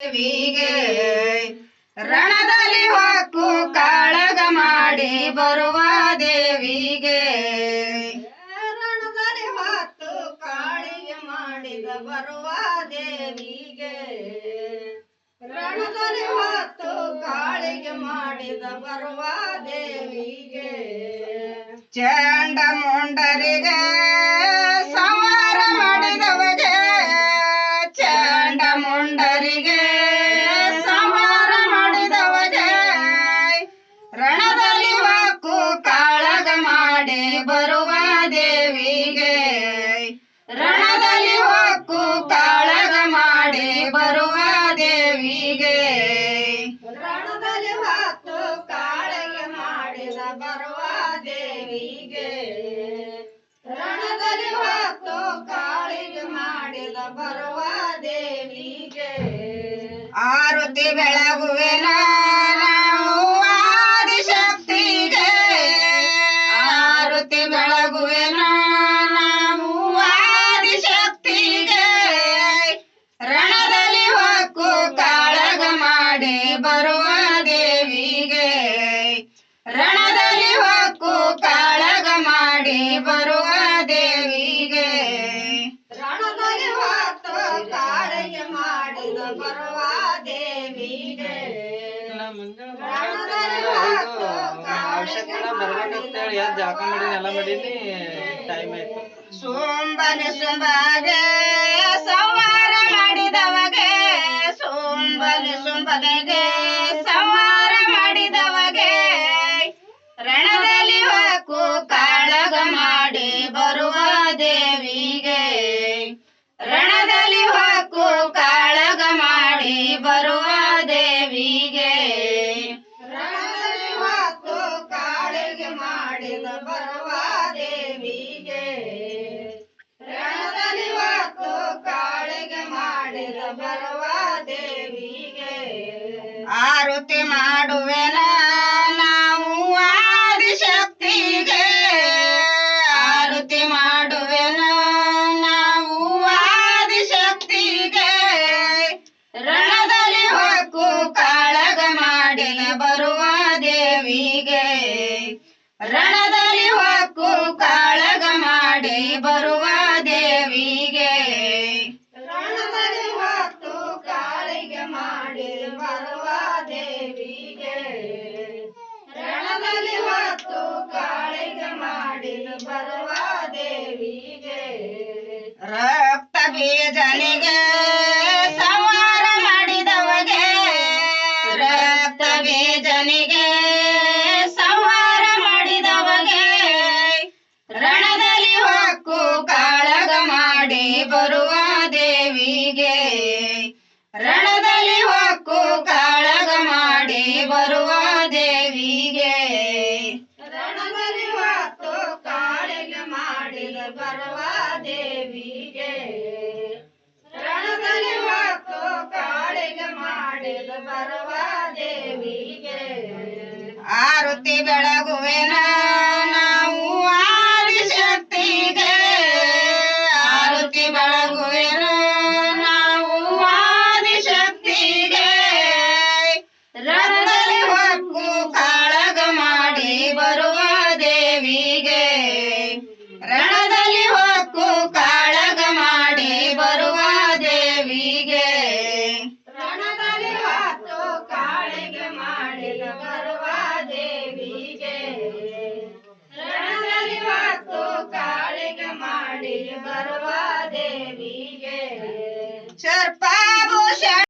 ದೇವಿಗೆ ರಣದಲ್ಲಿ ಹೊಕ್ಕು ಕಾಳಗ ಮಾಡಿ ಬರುವ ದೇವಿಗೆ. ರಣದಲ್ಲಿ ಹೊತ್ತು ಕಾಳಿಗೆ ಮಾಡಿದ ಬರುವ ದೇವಿಗೆ. ರಣದಲ್ಲಿ ಹೊತ್ತು ಕಾಳಿಗೆ ಮಾಡಿದ ಬರುವ ದೇವಿಗೆ. ಚಂಡ ಮುಂಡರಿಗೆ ಬರುವ ದೇವಿಗೆ. ರಣದಲ್ಲಿ ಹೊತ್ತು ಕಾಳಿಗೆ ಮಾಡಿದ ಬರುವ ದೇವಿಗೆ. ಆರುತಿ ಬೆಳಗುವೆನ? ಬರುವ ದೇವಿಗೆ ಅವಶ್ಯಕ ಬರ್ಬೇಕಂತೇಳಿ ಯಾರು ಜಾಕ ಮಾಡೀನಿ ಎಲ್ಲ ಮಾಡೀನಿ ಟೈಮ್ ಆಯ್ತು. ಸುಂಬನೆ ಸುಂಬಗೆ ಸಂವಾರ ಮಾಡಿದವಗೆ ಸೋಂಬನೆ ಸುಂಬನೆಗೆ ಆರುತಿ ಮಾಡುವೆನ? ನಾವು ಆದಿಶಕ್ತಿಗೆ ಆರುತಿ ಮಾಡುವೆನ? ನಾವು ಆದಿಶಕ್ತಿಗೆ ರಣದಲ್ಲಿ ಹೊಕ್ಕು ಕಾಳಗ ಮಾಡಿನ ಬರುವ ದೇವಿಗೆ ರಣದಲ್ಲಿ ಹೊಕ್ಕು ಕಾಳಗ ಮಾಡಿ ಬರುವ ರಕ್ತ ಬೀಜನಿಗೆ ಸಂಹಾರ ಮಾಡಿದವಗೆ ರಕ್ತ ಬೀಜನಿಗೆ ಸಂಹಾರ ಮಾಡಿದವಗೆ, ರಣದಲ್ಲಿ ಹೊಕ್ಕು ಕಾಳಗ ಮಾಡಿ ಬರುವ ದೇವಿಗೆ, ರಣದಲ್ಲಿ ಶಕ್ತಿ ಬೆಳಗುವೆನ, ನಾವು ಆದಿ ಶಕ್ತಿಗೆ. ಆರುತಿ ಬೆಳಗುವೆನ, ನಾವು ಆದಿ ಶಕ್ತಿಗೆ. ಹೊಕ್ಕು ಕಾಳಗ ಮಾಡಿ ಬರುವ ದೇವಿಗೆ. i don't know.